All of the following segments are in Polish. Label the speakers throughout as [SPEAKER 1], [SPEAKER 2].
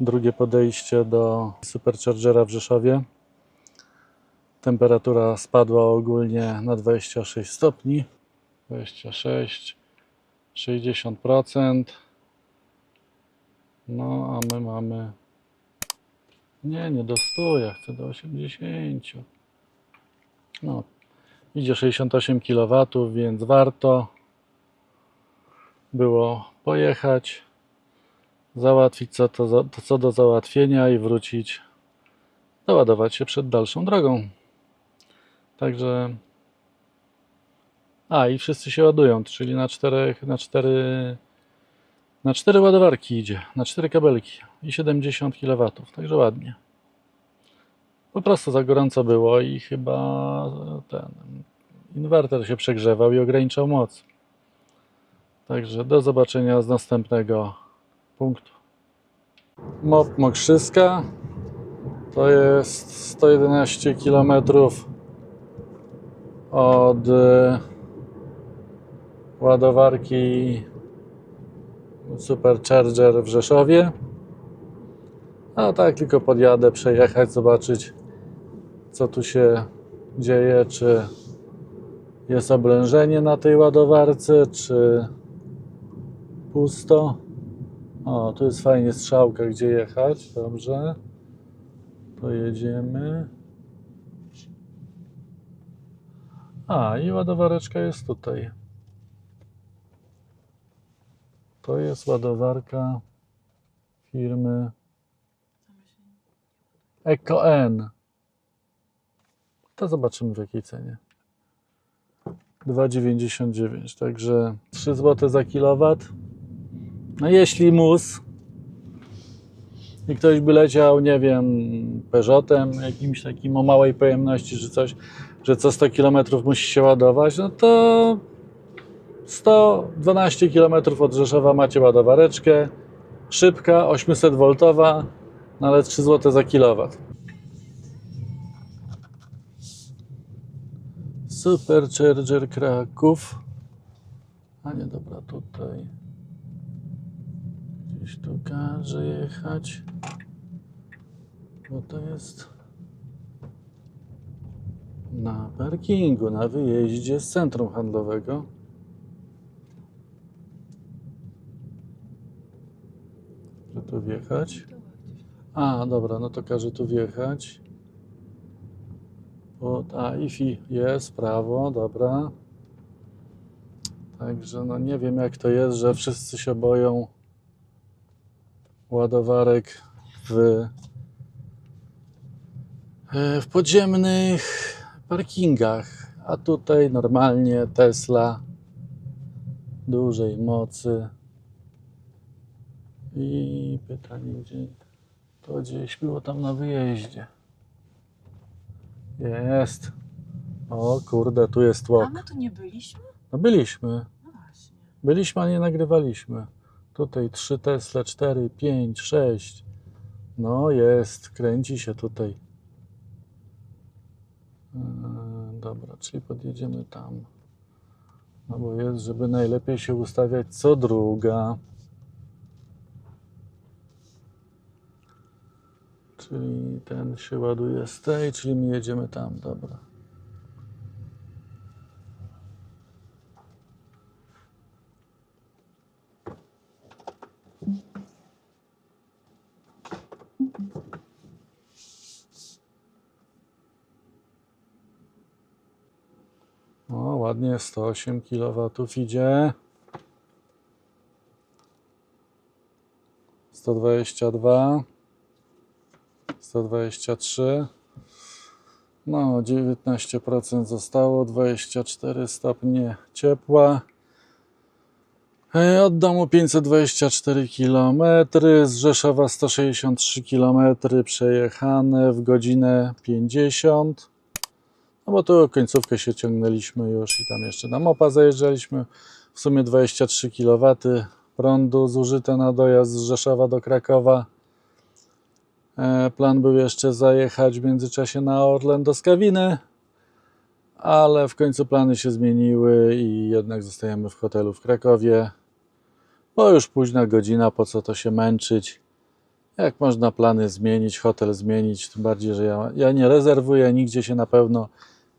[SPEAKER 1] drugie podejście do Superchargera w Rzeszowie. Temperatura spadła ogólnie na 26 stopni. 26, 60%. No, a my mamy. Nie, nie do 100, ja chcę do 80. No, idzie 68 kW, więc warto było pojechać, załatwić co, to, to co do załatwienia i wrócić, doładować się przed dalszą drogą. Także. A i wszyscy się ładują, czyli na czterech, na cztery, na cztery ładowarki idzie, na cztery kabelki i 70 kW, także ładnie. Po prostu za gorąco było i chyba ten inwerter się przegrzewał i ograniczał moc. Także do zobaczenia z następnego punktu. MOP Mokrzyska to jest 111 km od e, ładowarki Supercharger w Rzeszowie. A tak tylko podjadę, przejechać, zobaczyć co tu się dzieje, czy jest oblężenie na tej ładowarce, czy pusto. O, tu jest fajnie strzałka, gdzie jechać. Dobrze. To jedziemy. A, i ładowareczka jest tutaj. To jest ładowarka firmy EcoN. To zobaczymy w jakiej cenie. 2,99, także 3 zł za kilowat. No jeśli mus i ktoś by leciał, nie wiem, Peugeotem, jakimś takim o małej pojemności, czy coś, że co 100 km musi się ładować, no to 112 km od Rzeszowa macie ładowareczkę, szybka, 800 V, no ale 3 zł za kilowat. Supercharger Kraków. A nie, dobra, tutaj. Gdzieś tu każe jechać. Bo to jest na parkingu, na wyjeździe z centrum handlowego. Że tu wjechać. A, dobra, no to każe tu wjechać. Od, a, IFI jest, prawo, dobra. Także no nie wiem jak to jest, że wszyscy się boją ładowarek w, e, w podziemnych parkingach. A tutaj normalnie Tesla dużej mocy. I pytanie, gdzie to gdzieś było tam na wyjeździe. Jest. O kurde, tu jest
[SPEAKER 2] A
[SPEAKER 1] tłok.
[SPEAKER 2] my tu nie byliśmy?
[SPEAKER 1] No byliśmy.
[SPEAKER 2] No właśnie.
[SPEAKER 1] Byliśmy, a nie nagrywaliśmy. Tutaj 3 Tesla, 4, 5, 6. No jest, kręci się tutaj. Yy, dobra, czyli podjedziemy tam. No bo jest, żeby najlepiej się ustawiać co druga. Czyli ten się ładuje z tej, czyli my jedziemy tam, dobra. O, ładnie 108 kW idzie. 122. 123. No, 19% zostało, 24 stopnie ciepła. E, Od domu 524 km, z Rzeszowa 163 km przejechane w godzinę 50. No bo tu końcówkę się ciągnęliśmy już i tam jeszcze na mopa zajeżdżaliśmy. W sumie 23 kW prądu zużyte na dojazd z Rzeszowa do Krakowa. E, Plan był jeszcze zajechać w międzyczasie na Orlen do Skawiny, ale w końcu plany się zmieniły i jednak zostajemy w hotelu w Krakowie. Bo już późna godzina, po co to się męczyć. Jak można plany zmienić, hotel zmienić, tym bardziej, że ja, ja nie rezerwuję, nigdzie się na pewno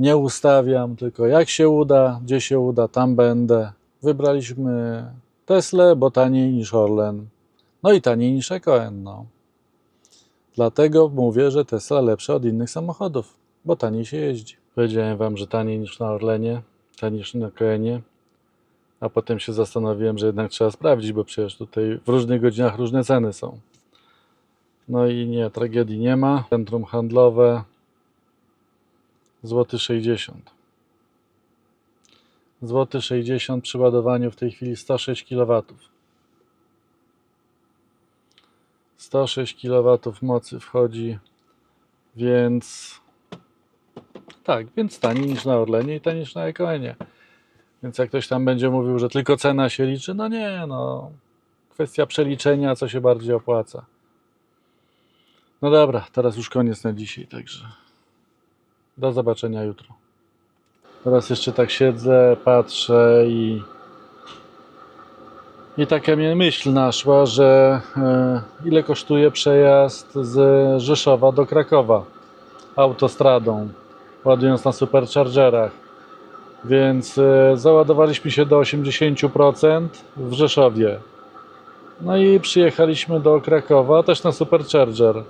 [SPEAKER 1] nie ustawiam, tylko jak się uda, gdzie się uda, tam będę. Wybraliśmy Teslę, bo taniej niż Orlen. No i taniej niż EKN, no. Dlatego mówię, że Tesla lepsza od innych samochodów, bo taniej się jeździ. Powiedziałem wam, że taniej niż na Orlenie, taniej niż na EKN, a potem się zastanowiłem, że jednak trzeba sprawdzić, bo przecież tutaj w różnych godzinach różne ceny są. No i nie, tragedii nie ma. Centrum handlowe złoty 60. Złoty 60 przy ładowaniu w tej chwili 106 kW. 106 kW mocy wchodzi, więc tak, więc taniej niż na Orlenie i taniej niż na EKN-ie. Więc jak ktoś tam będzie mówił, że tylko cena się liczy, no nie, no kwestia przeliczenia, co się bardziej opłaca. No dobra, teraz już koniec na dzisiaj, także do zobaczenia jutro. Teraz jeszcze tak siedzę, patrzę i i taka mnie myśl naszła, że e, ile kosztuje przejazd z Rzeszowa do Krakowa autostradą, ładując na superchargerach. Więc e, załadowaliśmy się do 80% w Rzeszowie. No i przyjechaliśmy do Krakowa też na supercharger.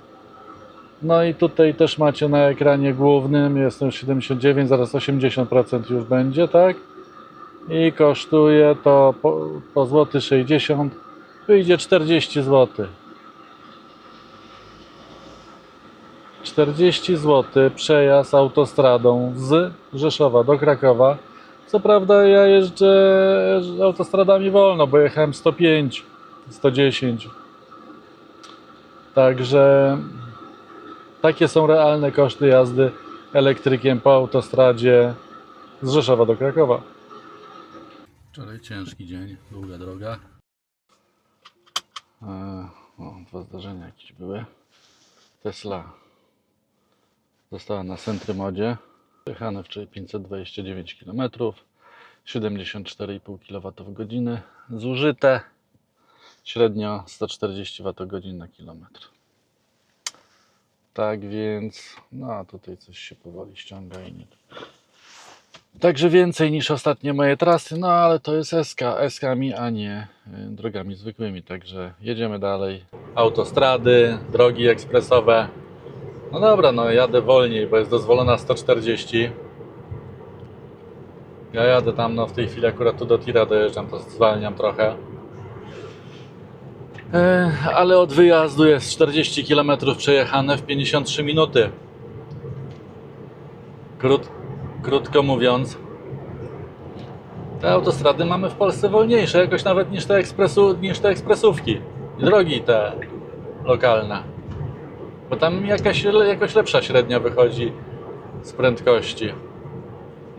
[SPEAKER 1] No i tutaj też macie na ekranie głównym, jestem 79, zaraz 80% już będzie, tak? I kosztuje to po, po złoty 60, wyjdzie 40 zł. 40 zł przejazd autostradą z Rzeszowa do Krakowa. Co prawda ja jeżdżę autostradami wolno, bo jechałem 105, 110. Także takie są realne koszty jazdy elektrykiem po autostradzie z Rzeszowa do Krakowa. Wczoraj ciężki dzień, długa droga. E, o, dwa zdarzenia jakieś były. Tesla została na Centrymodzie. Jechane wczoraj 529 km, 74,5 kWh. Zużyte średnio 140 Wh na kilometr. Tak więc, no tutaj coś się powoli ściąga i nie. Także więcej niż ostatnie moje trasy, no ale to jest SK, SK-mi, a nie y, drogami zwykłymi. Także jedziemy dalej. Autostrady, drogi ekspresowe. No dobra, no jadę wolniej, bo jest dozwolona 140. Ja jadę tam, no w tej chwili akurat tu do tira dojeżdżam, to zwalniam trochę. E, ale od wyjazdu jest 40 km przejechane w 53 minuty. Krót, krótko mówiąc, te autostrady mamy w Polsce wolniejsze, jakoś nawet niż te, ekspresu, niż te ekspresówki. Drogi te lokalne. Bo tam jakaś, jakoś lepsza średnia wychodzi z prędkości.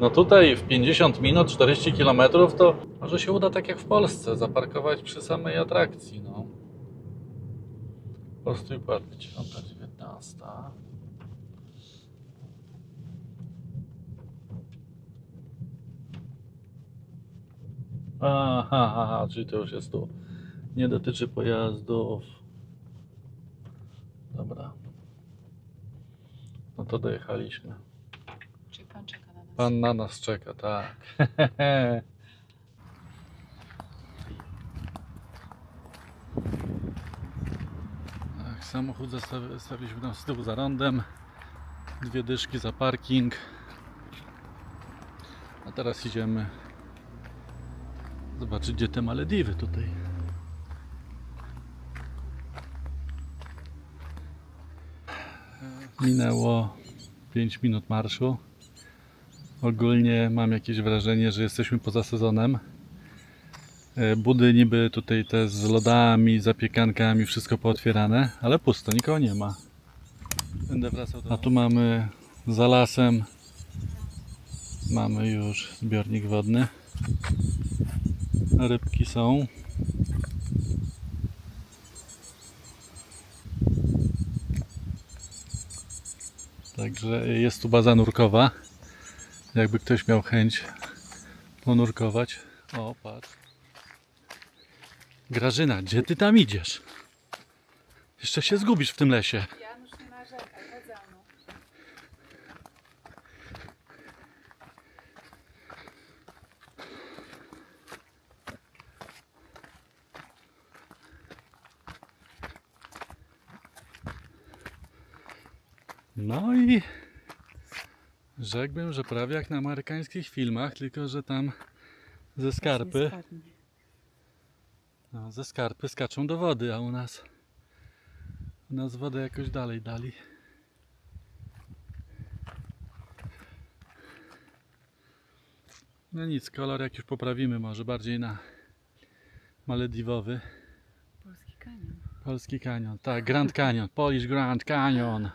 [SPEAKER 1] No tutaj w 50 minut, 40 km to może się uda tak jak w Polsce, zaparkować przy samej atrakcji. No. Postój park 19. Aha, aha, czyli to już jest tu. Nie dotyczy pojazdów. Dobra. No to dojechaliśmy.
[SPEAKER 2] Czy pan czeka na nas?
[SPEAKER 1] Pan na nas czeka, tak. tak samochód zastawi- stawiliśmy tam z tyłu za rondem. Dwie dyszki za parking. A teraz idziemy zobaczyć, gdzie te Malediwy tutaj. Minęło 5 minut marszu. Ogólnie mam jakieś wrażenie, że jesteśmy poza sezonem. E, Budy niby tutaj te z lodami, zapiekankami, wszystko pootwierane, ale pusto, nikogo nie ma. Będę wracał do... A tu mamy za lasem mamy już zbiornik wodny. Rybki są. Także jest tu baza nurkowa. Jakby ktoś miał chęć ponurkować. O, patrz. Grażyna, gdzie ty tam idziesz? Jeszcze się zgubisz w tym lesie.
[SPEAKER 2] Janusz nie narzekaj, chodź za mną.
[SPEAKER 1] No i rzekłbym, że prawie jak na amerykańskich filmach, tylko że tam ze skarpy, no, ze skarpy skaczą do wody, a u nas u nas wodę jakoś dalej dali. No nic, kolor jak już poprawimy, może bardziej na malediwowy.
[SPEAKER 2] Polski kanion.
[SPEAKER 1] Polski Kanion, tak, Grand Canyon, Polish Grand Canyon.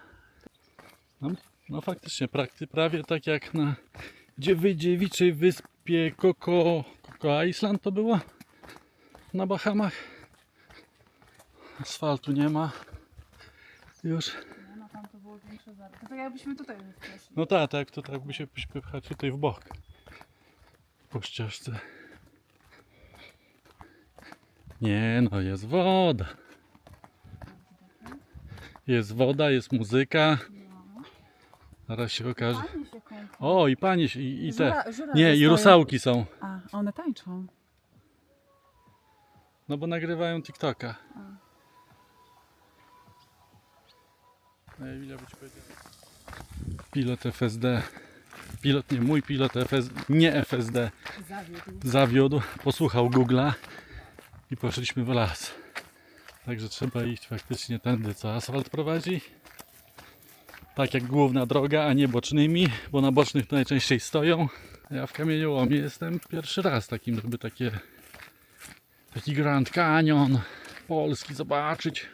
[SPEAKER 1] No, no faktycznie, prakty, prawie tak jak na dziewy, dziewiczej wyspie Coco, Coco Island to było? Na Bahamach. Asfaltu nie ma. Już.
[SPEAKER 2] Nie, no tam to było większe zarty. To tak jakbyśmy tutaj weszli.
[SPEAKER 1] No tak, tak, to tak by się pchać tutaj w bok. Po ścieżce. Nie no, jest woda. Jest woda, jest muzyka. Zaraz się okaże.
[SPEAKER 2] Się kąpią.
[SPEAKER 1] O, i panie, się- i, i te.
[SPEAKER 2] Żura-
[SPEAKER 1] Nie, i rusałki są.
[SPEAKER 2] A, one tańczą.
[SPEAKER 1] No bo nagrywają TikToka. No i powiedział? Pilot FSD. Pilot, nie mój pilot FSD, nie FSD.
[SPEAKER 2] Zawiódł.
[SPEAKER 1] Zawiódł, posłuchał Google'a i poszliśmy w las. Także trzeba iść faktycznie tędy, co asfalt prowadzi. Tak jak główna droga, a nie bocznymi, bo na bocznych najczęściej stoją. Ja w kamieniołomie jestem pierwszy raz takim, żeby takie taki Grand Canyon polski zobaczyć.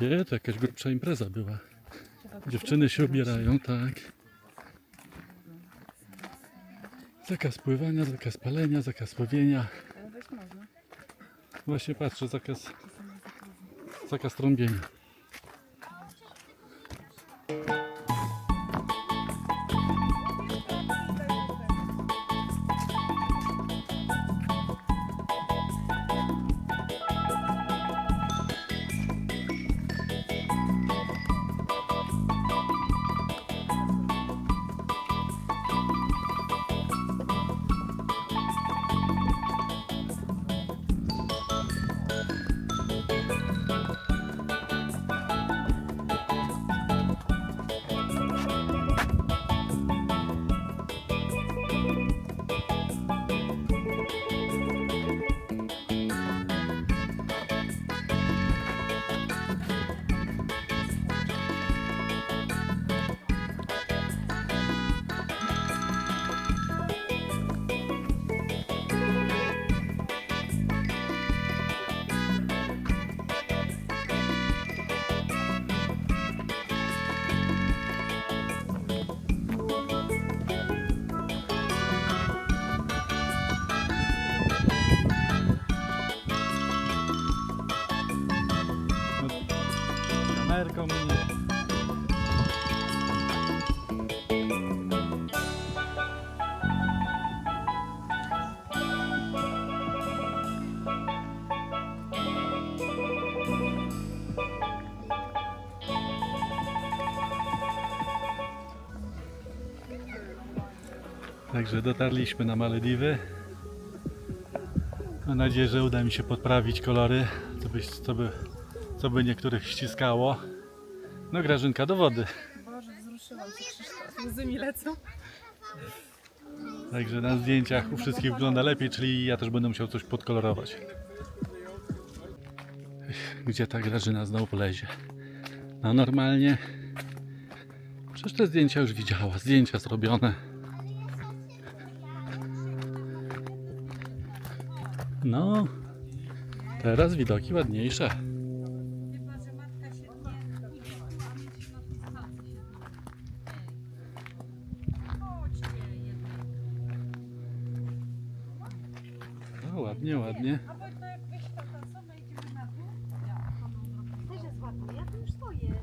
[SPEAKER 1] Nie, to jakaś grubsza impreza była. Dziewczyny się ubierają, tak. Zakaz pływania, zakaz palenia, zakaz łowienia. Właśnie patrzę, zakaz, zakaz trąbienia. Także dotarliśmy na Malediwy. Mam nadzieję, że uda mi się podprawić kolory, co by, co by, co by niektórych ściskało. No Grażynka do wody.
[SPEAKER 2] Boże, wzruszyłam się Krzysztof. Łzy mi lecą.
[SPEAKER 1] Także na zdjęciach u wszystkich wygląda lepiej, czyli ja też będę musiał coś podkolorować. Gdzie ta Grażyna znowu polezie? No normalnie. Przecież te zdjęcia już widziała. Zdjęcia zrobione. No. Teraz widoki ładniejsze. No ładnie, ładnie.
[SPEAKER 3] Też jest ładny, ja to już stoję.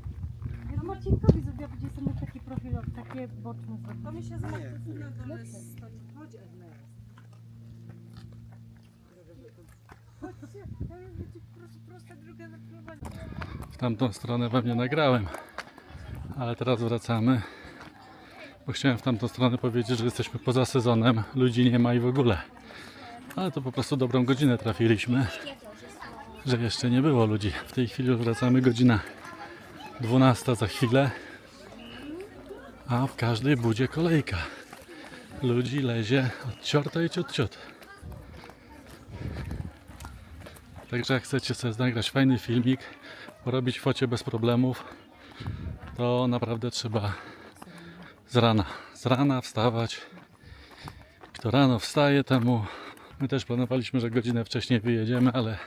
[SPEAKER 3] Ja Marcinkowi zrobiła, będzie sobie taki profil, takie boczne. To mi się dole stoi. Chodź Ernest. Wiecie, tam będzie po prostu prosta droga na pływanie.
[SPEAKER 1] W tamtą stronę wam nie nagrałem. Ale teraz wracamy. Bo chciałem w tamtą stronę powiedzieć, że jesteśmy poza sezonem. Ludzi nie ma i w ogóle. Ale to po prostu dobrą godzinę trafiliśmy. Że jeszcze nie było ludzi. W tej chwili wracamy godzina 12 za chwilę. A w każdej budzie kolejka. Ludzi lezie od ciorta i ciut ciut. Także jak chcecie sobie nagrać fajny filmik, porobić focie bez problemów, to naprawdę trzeba z rana. Z rana wstawać. Kto rano wstaje, temu. My też planowaliśmy, że godzinę wcześniej wyjedziemy, ale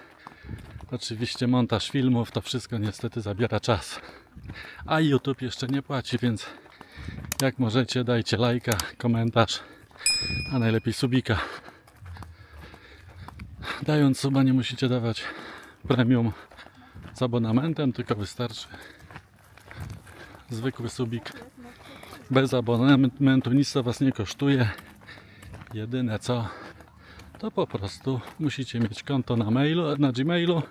[SPEAKER 1] oczywiście montaż filmów to wszystko niestety zabiera czas. A YouTube jeszcze nie płaci, więc jak możecie, dajcie lajka, komentarz, a najlepiej subika. Dając suba nie musicie dawać premium z abonamentem, tylko wystarczy zwykły subik bez abonamentu, nic to Was nie kosztuje. Jedyne co, to po prostu musicie mieć konto na mailu, na Gmailu,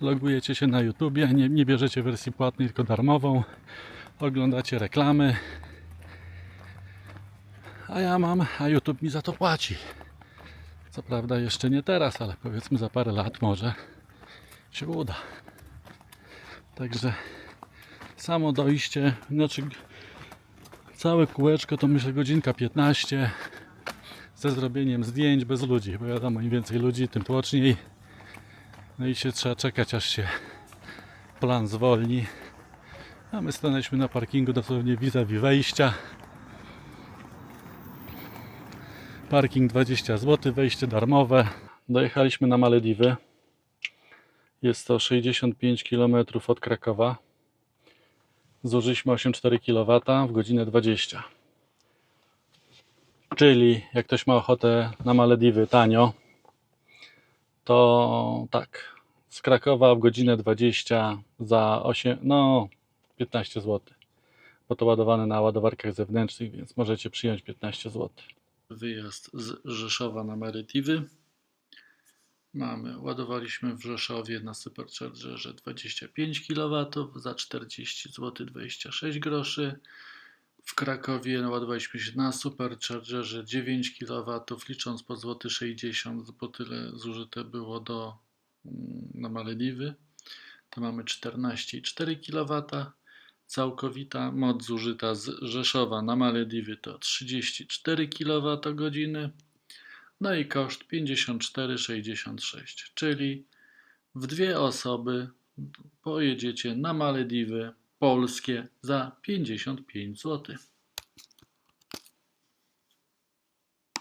[SPEAKER 1] logujecie się na YouTubie, nie, nie bierzecie wersji płatnej, tylko darmową, oglądacie reklamy, a ja mam, a YouTube mi za to płaci. Co prawda jeszcze nie teraz, ale powiedzmy za parę lat może się uda. Także samo dojście, znaczy całe kółeczko to myślę godzinka 15 ze zrobieniem zdjęć bez ludzi, bo wiadomo im więcej ludzi tym tłoczniej. No i się trzeba czekać aż się plan zwolni. A my stanęliśmy na parkingu dosłownie vis-a-vis wejścia. Parking 20 zł, wejście darmowe. Dojechaliśmy na Malediwy. Jest to 65 km od Krakowa. Zużyliśmy 8,4 kW w godzinę 20. Czyli jak ktoś ma ochotę na Malediwy tanio, to tak, z Krakowa w godzinę 20 za 8, no 15 zł. Bo to ładowane na ładowarkach zewnętrznych, więc możecie przyjąć 15 zł. Wyjazd z Rzeszowa na Malediwy. Mamy, ładowaliśmy w Rzeszowie na Superchargerze 25 kW za 40 zł 26 groszy. W Krakowie naładowaliśmy się na Superchargerze 9 kW, licząc po złoty 60, bo tyle zużyte było do, mm, na Malediwy. To mamy 14,4 kW. Całkowita moc zużyta z Rzeszowa na Malediwy to 34 kWh. No i koszt 54,66, czyli w dwie osoby pojedziecie na Malediwy polskie za 55 zł.